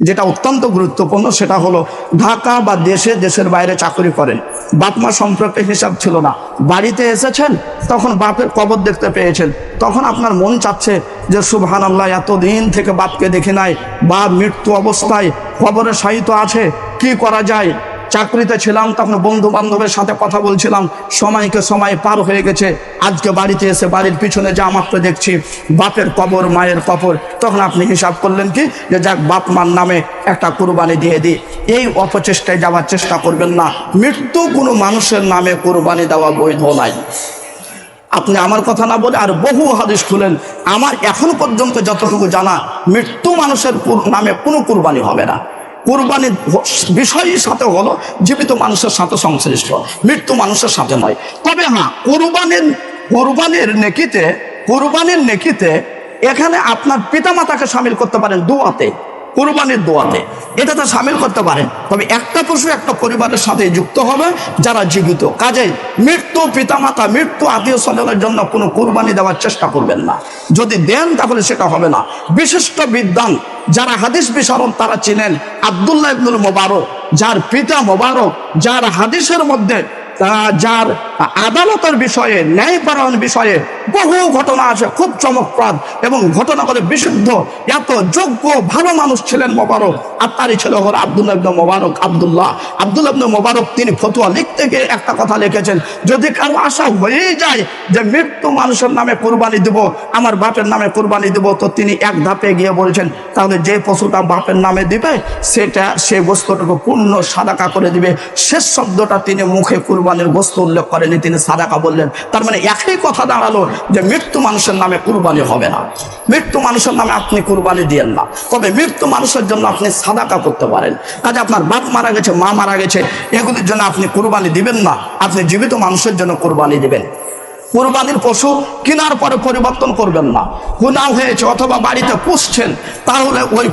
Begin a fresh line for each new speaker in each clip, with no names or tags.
যেটা অত্যন্ত গুরুত্বপূর্ণ, সেটা হলো ঢাকা বা দেশে দেশের বাইরে চাকরি করেন। বাপমা সম্পর্কে হিসাব ছিল না। বাড়িতে এসেছেন, তখন বাপের কবর দেখতে পেয়েছেন। তখন আপনার মন চাচ্ছে যে সুবহান আল্লাহ এতদিন থেকে বাপকে দেখে নাই বা মৃত্যু অবস্থায় কবরে সাহিত্য আছে, কি করা যায়? চাকরিতে ছিলাম, তখন বন্ধু বান্ধবের সাথে কথা বলছিলাম। সময়কে সময় পার হয়ে গেছে। আজকে বাড়িতে এসে বাড়ির পিছনে যা মাত্র দেখছি, বাপের কবর, মায়ের কবর। তখন আপনি হিসাব করলেন কি? যে যাক, বাপ মার নামে একটা কুরবানি দিয়ে দিই। এই অপচেষ্টায় যাওয়ার চেষ্টা করবেন না। মৃত্যু কোনো মানুষের নামে কুরবানি দেওয়া বৈধ নাই আপনি আমার কথা না বলে আর বহু হাদিস খুলেন। আমার এখন পর্যন্ত যতটুকু জানা, মৃত্যু মানুষের নামে কোনো কুরবানি হবে না। কুরবানির বিষয়ের সাথে হলো জীবিত মানুষের সাথে সংশ্লিষ্ট, মৃত্যু মানুষের সাথে নয়। তবে হ্যাঁ কোরবানির কোরবানির নেকিতে কোরবানির নেকিতে এখানে আপনার পিতামাতাকে সামিল করতে পারেন দোয়াতে, কোরবানির দোয়াতে। এটাতে সামিল করতে পারেন। তবে একটা পশু, একটা পরিবারের সাথে যুক্ত হবে যারা জীবিত। কাজেই মৃত্যু, পিতামাতা, মৃত্যু আত্মীয় স্বজনের জন্য কোনো কোরবানি দেওয়ার চেষ্টা করবেন না। যদি দেন তাহলে সেটা হবে না। বিশিষ্ট বিদ্বান যারা হাদিস বিশারদ তারা চিনেন। আবদুল্লাহ ইবনুল মোবারক, যার পিতা মোবারক, যার হাদিসের মধ্যে যার আদালতের বিষয়ে ন্যায় ন্যায়পরায়ণ বিষয়ে বহু ঘটনা আছে, খুব চমকপ্রদ এবং ঘটনা করে বিশুদ্ধ। এত যোগ্য, ভালো মানুষ ছিলেন মোবারক, আর তারই ছিল হল আব্দুল ইবনে মোবারক আব্দুল্লাহ। আব্দুল ইবনে মোবারক তিনি ফতুয়া লিখতে গিয়ে একটা কথা লিখেছেন, যদি কারও আশা হয়েই যায় যে মৃত্যু মানুষের নামে কোরবানি দেব, আমার বাপের নামে কোরবানি দেব, তো তিনি এক ধাপে গিয়ে বলেছেন, তাহলে যে পশুটা বাপের নামে দিবে, সেটা সে বস্তুটাকে পূর্ণ সাদাকা করে দিবে। শেষ শব্দটা তিনি মুখে কুরবানির বস্তু উল্লেখ করেনি তিনি সাদাকা বললেন। তার মানে একই কথা দাঁড়াল যে মৃত্যু মানুষের নামে কুরবানি হবে না। মৃত্যু মানুষের নামে আপনি কুরবানি দিয়েন না। তবে মৃত্যু মানুষের জন্য আপনি সাদাকা করতে পারেন। কাজে আপনার বাপ মারা গেছে, মা মারা গেছে, এগুলির জন্য আপনি কুরবানি দিবেন না। আপনি জীবিত মানুষের জন্য কুরবানি দিবেন। কোরবানির পশু কেনার পরে পরিবর্তন করবেন না। গুণা হয়েছে অথবা বাড়িতে পুষছেন, তাহলে ওই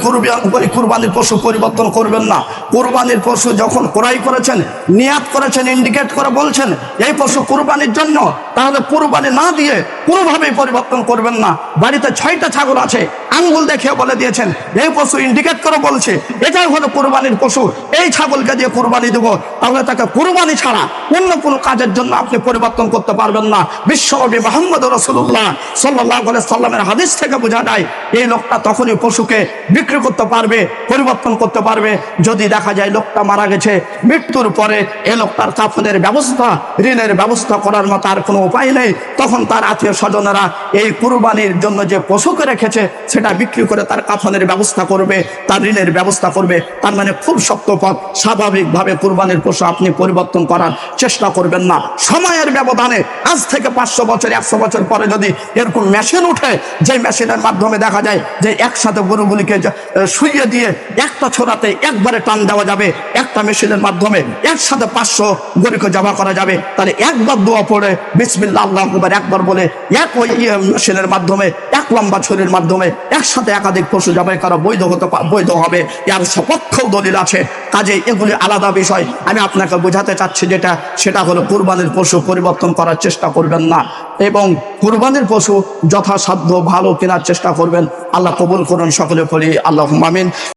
ওই কুরবানির পশু পরিবর্তন করবেন না। কোরবানির পশু যখন ক্রয় করেছেন, নিয়াত করেছেন ইন্ডিকেট করে বলছেন, এই পশু কুরবানির জন্য, তাহলে কুরবানি না দিয়ে কোনোভাবেই পরিবর্তন করবেন না। বাড়িতে ছয়টা ছাগল আছে আঙ্গুল দেখে বলে দিয়েছেন এই পশু ইন্ডিকেট করে বলছে, এটাই হলো কোরবানির পশু। এই ছাগলকে দিয়ে কোরবানি দেবো। তাহলে তাকে কোরবানি ছাড়া অন্য কোনো কাজের জন্য আপনি পরিবর্তন করতে পারবেন না। বিশ্বনবী মোহাম্মদ রসুল্লাহ সাল্লাহ সাল্লামের হাদিস থেকে বোঝা যায়, এই লোকটা তখনই পশুকে বিক্রি করতে পারবে, পরিবর্তন করতে পারবে। যদি দেখা যায় লোকটা মারা গেছে, মৃত্যুর পরে এ লোকটার কাফনের ব্যবস্থা, ঋণের ব্যবস্থা করার মতো আর কোনো উপায় নেই। তখন তার আত্মীয় স্বজনেরা এই কুরবানির জন্য যে পশুকে রেখেছে, সেটা বিক্রি করে তার কাফনের ব্যবস্থা করবে, তার ঋণের ব্যবস্থা করবে, তার মানে খুব শক্ত পথ। স্বাভাবিকভাবে কুরবানির পশু আপনি পরিবর্তন করার চেষ্টা করবেন না। সময়ের ব্যবধানে আজ থেকে পাঁচশো বছর, একশো বছর পরে যদি এরকম মেশিন উঠে যে মেশিনের মাধ্যমে দেখা যায় যে একসাথে গরুগুলিকে শুইয়ে দিয়ে একটা ছোড়াতে একবারে টান দেওয়া যাবে, একটা মেশিনের মাধ্যমে একসাথে পাঁচশো গরুকে জমা করা যাবে, তাহলে একবার দোয়া পড়ে বিসমিল্লা আল্লাহ একবার বলে এক ওই ইয়ে মেশিনের মাধ্যমে, এক লম্বা ছুরির মাধ্যমে একসাথে একাধিক পশু জবাই করা বৈধ হতে বৈধ হবে। এর সপক্ষ দলিল আছে। কাজে এগুলি আলাদা বিষয়। আমি আপনাকে বোঝাতে চাচ্ছি যেটা, সেটা হলো কুরবানির পশু পরিবর্তন করার চেষ্টা করবেন না। এবং কুরবানির পশু যথাসাধ্য ভালো কেনার চেষ্টা করবেন। আল্লাহ কবুল করুন সকলে পড়ি আল্লাহ মামিন